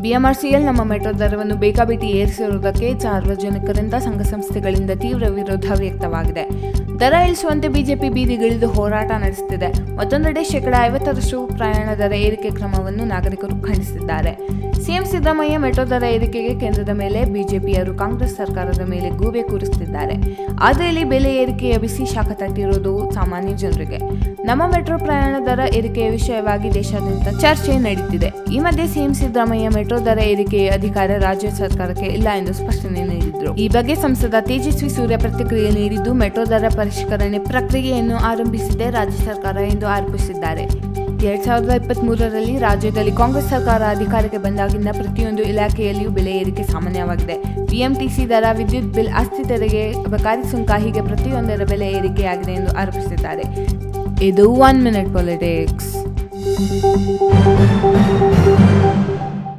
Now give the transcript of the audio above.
BMRCL ನಮ್ಮ metro ದರವನ್ನು ಬೇಕಾಬಿಟ್ಟಿ ಏರಿಸಿರುವುದಕ್ಕೆ ಸಾರ್ವಜನಿಕರಿಂದ ಸಂಘ ಸಂಸ್ಥೆಗಳಿಂದ ತೀವ್ರ ವಿರೋಧ ವ್ಯಕ್ತವಾಗಿದೆ. ದರ ಇಳಿಸುವಂತೆ ಬಿಜೆಪಿ ಬೀದಿಗಿಳಿದು ಹೋರಾಟ ನಡೆಸುತ್ತಿದೆ. ಮತ್ತೊಂದೆಡೆ ಶೇಕಡಾ ಐವತ್ತರಷ್ಟು ಪ್ರಯಾಣ ದರ ಏರಿಕೆ ಕ್ರಮವನ್ನು ನಾಗರಿಕರು ಖಂಡಿಸಿದ್ದಾರೆ. ಸಿಎಂ ಸಿದ್ದರಾಮಯ್ಯ ಮೆಟ್ರೋ ದರ ಏರಿಕೆಗೆ ಕೇಂದ್ರದ ಮೇಲೆ ಬಿಜೆಪಿಯವರು ಕಾಂಗ್ರೆಸ್ ಸರ್ಕಾರದ ಮೇಲೆ ಗೂಬೆ ಕೂರಿಸುತ್ತಿದ್ದಾರೆ. ಆದರೆ ಇಲ್ಲಿ ಬೆಲೆ ಏರಿಕೆಯ ಬಿಸಿ ಶಾಖ ತಟ್ಟಿರುವುದು ಸಾಮಾನ್ಯ ಜನರಿಗೆ. ನಮ್ಮ ಮೆಟ್ರೋ ಪ್ರಯಾಣ ದರ ಏರಿಕೆಯ ವಿಷಯವಾಗಿ ದೇಶಾದ್ಯಂತ ಚರ್ಚೆ ನಡೆಯುತ್ತಿದೆ ಈ ಮಧ್ಯೆ ಸಿಎಂ ಸಿದ್ದರಾಮಯ್ಯ ಮೆಟ್ರೋ ದರ ಏರಿಕೆಯ ಅಧಿಕಾರ ರಾಜ್ಯ ಸರ್ಕಾರಕ್ಕೆ ಇಲ್ಲ ಎಂದು ಸ್ಪಷ್ಟನೆ ನೀಡಿದ್ರು. ಈ ಬಗ್ಗೆ ಸಂಸದ ತೇಜಸ್ವಿ ಸೂರ್ಯ ಪ್ರತಿಕ್ರಿಯೆ ನೀಡಿದ್ದು, ಮೆಟ್ರೋ ದರ ಪರಿಷ್ಕರಣೆ ಪ್ರಕ್ರಿಯೆಯನ್ನು ಆರಂಭಿಸಿದೆ ರಾಜ್ಯ ಸರ್ಕಾರ ಎಂದು ಆರೋಪಿಸಿದ್ದಾರೆ. ಎರಡ್ ಸಾವಿರದ ಇಪ್ಪತ್ತ್ ಮೂರರಲ್ಲಿ ರಾಜ್ಯದಲ್ಲಿ ಕಾಂಗ್ರೆಸ್ ಸರ್ಕಾರ ಅಧಿಕಾರಕ್ಕೆ ಬಂದಾಗಿಂದ ಪ್ರತಿಯೊಂದು ಇಲಾಖೆಯಲ್ಲಿಯೂ ಬೆಲೆ ಏರಿಕೆ ಸಾಮಾನ್ಯವಾಗಿದೆ. ಬಿಎಂಟಿಸಿ ದರ, ವಿದ್ಯುತ್ ಬಿಲ್, ಆಸ್ತಿ ತೆರಿಗೆ, ಅಬಕಾರಿ ಸುಂಕ ಹೀಗೆ ಪ್ರತಿಯೊಂದರ ಬೆಲೆ ಏರಿಕೆಯಾಗಿದೆ ಎಂದು ಆರೋಪಿಸಿದ್ದಾರೆ. ಇದು ಒನ್ ಮಿನಿಟ್ ಪೊಲಿಟಿಕ್ಸ್